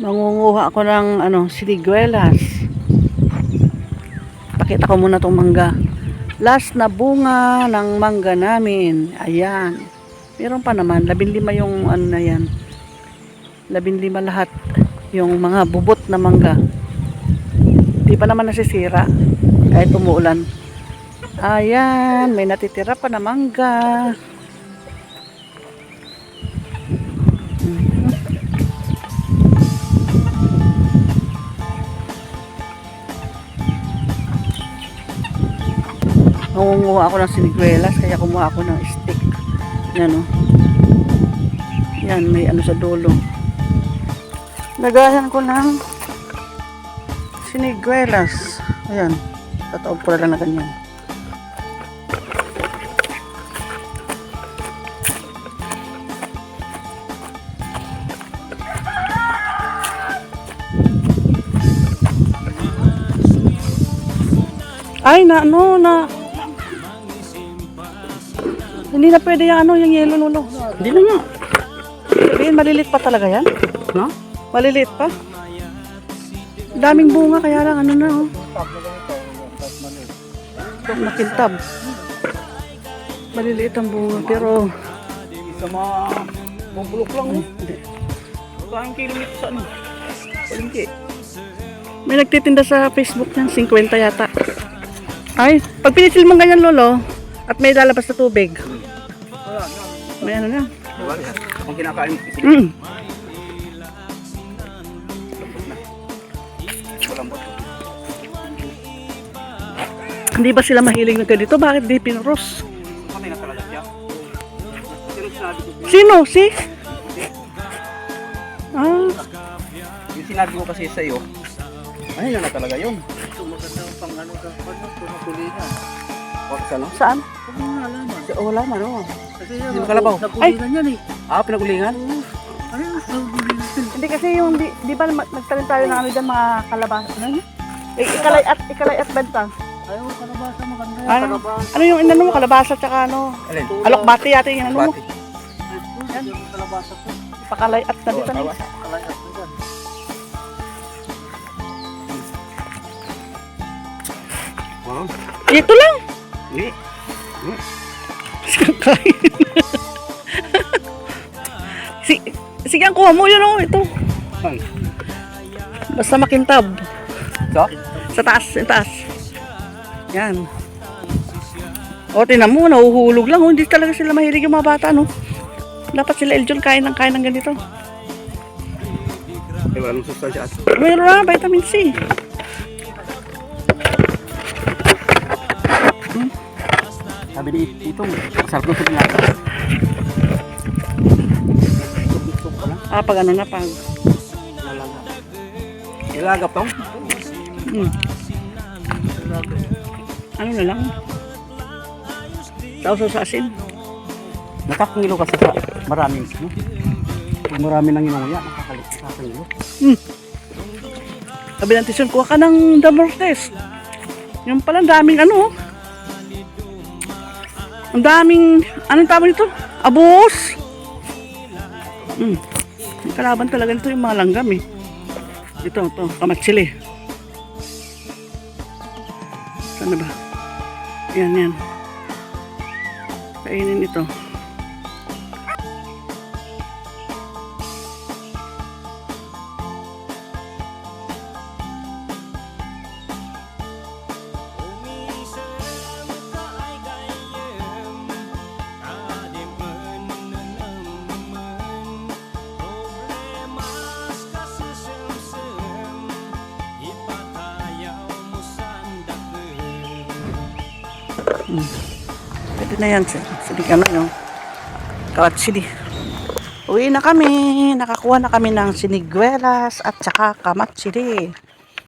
Mangunguha ako ng ano, siniguelas. Pakita ko muna tong mangga. Last na bunga ng mangga namin. Ayan. Meron pa naman. Labing lima yung ano na yan. Labing lima lahat. Yung mga bubot na mangga. Di pa naman nasisira. Kahit umuulan. Ayan. May natitira pa na mangga. Nangunguha ako ng siniguelas, kaya kumuha ako ng stick. Yan o. Yan, may ano sa dulo. Nagahan ko ng siniguelas. Ayan. Tataob ko lang na ganyan. Ay, na, ano, na, hindi na pwede yung ano, yung yellow nulo. Hindi na nga. Sabihin, malilit pa talaga yan? No? Maliliit pa? Daming bunga, kaya lang ano na, oh. Makintab. Maliliit ang bunga, pero... Sa mga bubulok lang. Oh. hindi. Kain kilometer sa ano? Palengke. May nagtitinda sa Facebook niyan, 50 yata. Ay, pag pinisil mong ganyan, lolo, at may lalabas na tubig. May ano na. Wala. Kung kinakain mo, Mm. Hindi ba sila mahilig na ganito? Bakit di ko, Sino? Si? Ah, yung sinabi ko kasi sa iyo, ay na talaga yun. Sumaganda pang ano sa ano, sa ano? saan? Kung mga alaman. Sa wala man, oh. Kasi yan, yung kalabaw. Nakulingan yan eh. Ah, pinagulingan? Ay, nakulingan. Hindi kasi yung, di, di ba nagtanim tayo ng ano dyan, mga kalabasa? Ano yun? Eh, ikalay at, ikalay at benta. Ayaw, kalabasa maganda yan. Ano? Kalabasa. Ano yung inano mo? Kalabasa tsaka ano? Alin? Alokbati yata yung ano mo? Bati. Yan. Yung kalabasa ko. Pakalay at na dito. tawa. Kalayas na dyan. Wow. Ito lang. Hindi. Kain. Sige, ang kuha mo yun oh, ito. Ay. Basta makintab. So? Sa taas, sa taas. Yan. O, tinan mo, nahuhulog lang. Oh. Hindi talaga sila mahilig yung mga bata, no? Dapat sila Eljon kain ng kain ng ganito. Eh, walang sustansya at Mayroon na, vitamin C. Sabi ni Titong, sarap ng sabi Ah, pag ano na, pag... Ilagap to? Hmm. Ano na lang? Sausaw sa asin. Nakakangilo kasi sa maraming no? Kung marami nang nakakalit nakakangilo. Sabi ng tisyon, kuha ka ng Damortes. Yung pala, daming ano. oh. Ang daming, anong tawag nito? Abos! Hmm. Ang kalaban talaga nito yung mga langgam eh. Ito, ito, kamatsili. Saan na ba? Yan, yan. Kainin ito. Pwede na yan. Sige ka na, no? Kawatsili. Uwi na kami. Nakakuha na kami ng siniguelas at saka kamatsili.